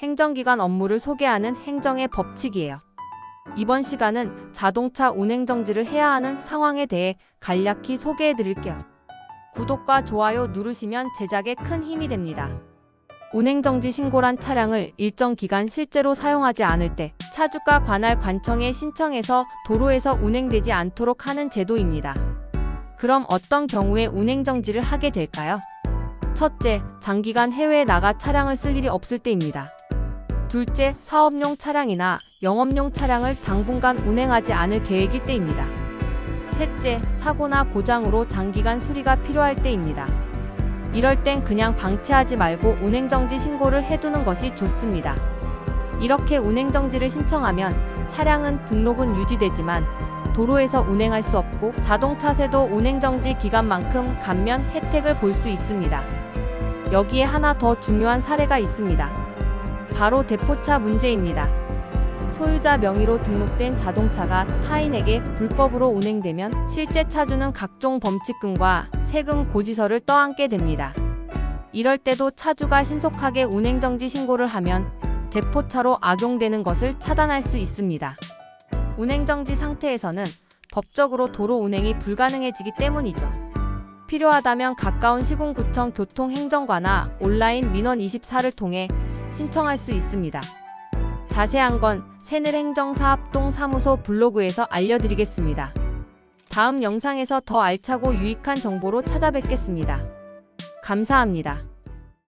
행정기관 업무를 소개하는 행정의 법칙이에요. 이번 시간은 자동차 운행 정지를 해야 하는 상황에 대해 간략히 소개해 드릴게요. 구독과 좋아요 누르시면 제작에 큰 힘이 됩니다. 운행 정지 신고란 차량을 일정 기간 실제로 사용하지 않을 때 차주가 관할 관청에 신청해서 도로에서 운행되지 않도록 하는 제도입니다. 그럼 어떤 경우에 운행 정지를 하게 될까요? 첫째, 장기간 해외에 나가 차량을 쓸 일이 없을 때입니다. 둘째, 사업용 차량이나 영업용 차량을 당분간 운행하지 않을 계획일 때입니다. 셋째, 사고나 고장으로 장기간 수리가 필요할 때입니다. 이럴 땐 그냥 방치하지 말고 운행정지 신고를 해두는 것이 좋습니다. 이렇게 운행정지를 신청하면 차량은 등록은 유지되지만 도로에서 운행할 수 없고 자동차세도 운행정지 기간만큼 감면 혜택을 볼 수 있습니다. 여기에 하나 더 중요한 사례가 있습니다. 바로 대포차 문제입니다. 소유자 명의로 등록된 자동차가 타인에게 불법으로 운행되면 실제 차주는 각종 범칙금과 세금 고지서를 떠안게 됩니다. 이럴 때도 차주가 신속하게 운행정지 신고를 하면 대포차로 악용되는 것을 차단할 수 있습니다. 운행정지 상태에서는 법적으로 도로 운행이 불가능해지기 때문이죠. 필요하다면 가까운 시군구청 교통행정과나 온라인 민원 24를 통해 신청할 수 있습니다. 자세한 건 새늘행정사업동 사무소 블로그에서 알려드리겠습니다. 다음 영상에서 더 알차고 유익한 정보로 찾아뵙겠습니다. 감사합니다.